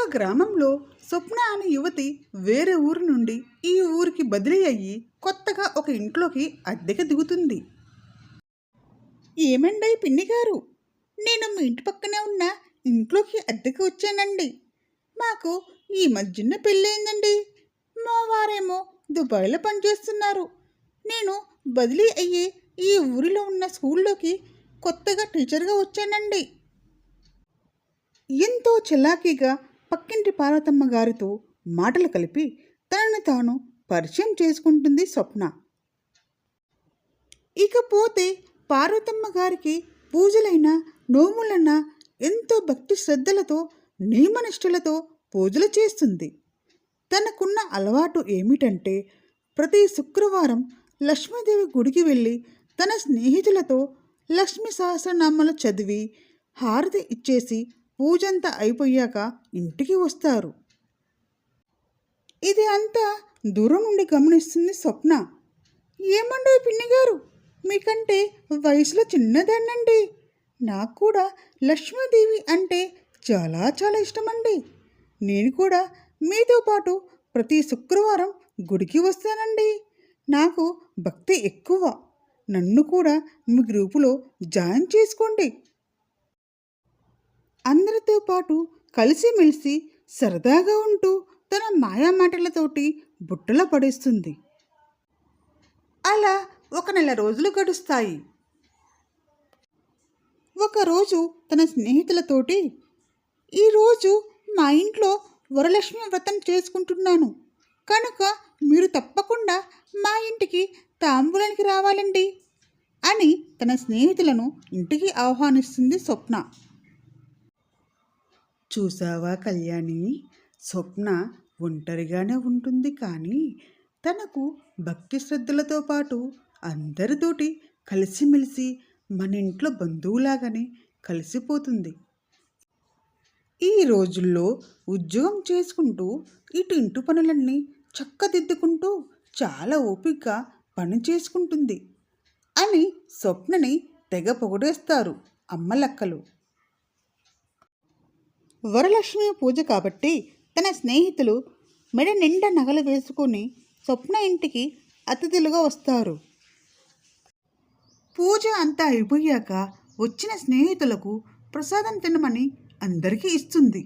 ఒక గ్రామంలో స్వప్న అనే యువతి వేరే ఊరు నుండి ఈ ఊరికి బదిలీ అయ్యి కొత్తగా ఒక ఇంట్లోకి అద్దెకి దిగుతుంది. ఏమండీ పిన్ని గారు నేను మీ ఇంటి పక్కనే ఉన్న ఇంట్లోకి అద్దెకి వచ్చానండి. మాకు ఈ మధ్యన పెళ్ళయిందండి. మా వారేమో దుబాయ్లో పనిచేస్తున్నారు. నేను బదిలీ అయ్యి ఈ ఊరిలో ఉన్న స్కూల్లోకి కొత్తగా టీచర్గా వచ్చానండి. ఎంతో చలాకీగా పక్కింటి పార్వతమ్మ గారితో మాటలు కలిపి తనని తాను పరిచయం చేసుకుంటుంది స్వప్న. ఇకపోతే పార్వతమ్మ గారికి పూజలైన నోములన్న ఎంతో భక్తి శ్రద్ధలతో నియమనిష్టలతో పూజలు చేస్తుంది. తనకున్న అలవాటు ఏమిటంటే ప్రతి శుక్రవారం లక్ష్మీదేవి గుడికి వెళ్ళి తన స్నేహితులతో లక్ష్మీ సహస్రనామాలు చదివి హారతి ఇచ్చేసి పూజంతా అయిపోయాక ఇంటికి వస్తారు. ఇది అంతా దూరం నుండి గమనిస్తుంది స్వప్న. ఏమండో పిన్ని గారు మీకంటే వయసులో చిన్నదాన్నండి. నాకు కూడా లక్ష్మీదేవి అంటే చాలా చాలా ఇష్టమండి. నేను కూడా మీతో పాటు ప్రతి శుక్రవారం గుడికి వస్తానండి. నాకు భక్తి ఎక్కువ. నన్ను కూడా మీ గ్రూపులో జాయిన్ చేసుకోండి. అందరితో పాటు కలిసిమెలిసి సరదాగా ఉంటూ తన మాయా మాటలతోటి బుట్టలో పడేస్తుంది. అలా ఒక నెల రోజులు గడుస్తాయి. ఒకరోజు తన స్నేహితులతోటి ఈరోజు మా ఇంట్లో వరలక్ష్మి వ్రతం చేసుకుంటున్నాను. కనుక మీరు తప్పకుండా మా ఇంటికి తాంబూలానికి రావాలండి అని తన స్నేహితులను ఇంటికి ఆహ్వానిస్తుంది స్వప్న. చూసావా కళ్యాణి? స్వప్న ఒంటరిగానే ఉంటుంది కానీ తనకు భక్తి శ్రద్ధలతో పాటు అందరితోటి కలిసిమెలిసి మన ఇంట్లో బంధువులాగానే కలిసిపోతుంది. ఈ రోజుల్లో ఉద్యోగం చేసుకుంటూ ఇటు ఇంటి పనులన్నీ చక్కదిద్దుకుంటూ చాలా ఓపికగా పని చేసుకుంటుంది అని స్వప్నని తెగ పొగడేస్తారు అమ్మలక్కలు వరలక్ష్మి పూజ కాబట్టి తన స్నేహితులు మెడ నిండా నగలు వేసుకొని స్వప్న ఇంటికి అతిథులుగా వస్తారు. పూజ అంతా అయిపోయాక వచ్చిన స్నేహితులకు ప్రసాదం తినమని అందరికీ ఇస్తుంది.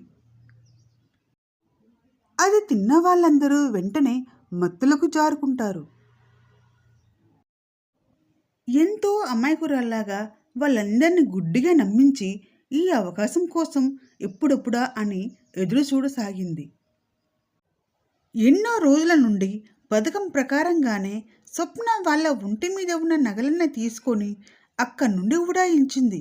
అది తిన్న వాళ్ళందరూ వెంటనే మత్తులకు జారుకుంటారు. ఎంతో అమాయకురాల్లాగా వాళ్ళందరినీ గుడ్డిగా నమ్మించి ఈ అవకాశం కోసం ఎప్పుడెప్పుడా అని ఎదురు చూడసాగింది. ఎన్నో రోజుల నుండి పథకం ప్రకారంగానే స్వప్న వాళ్ళ ఒంటి మీద ఉన్న నగలన్నీ తీసుకొని అక్కడి నుండి ఉడాయించింది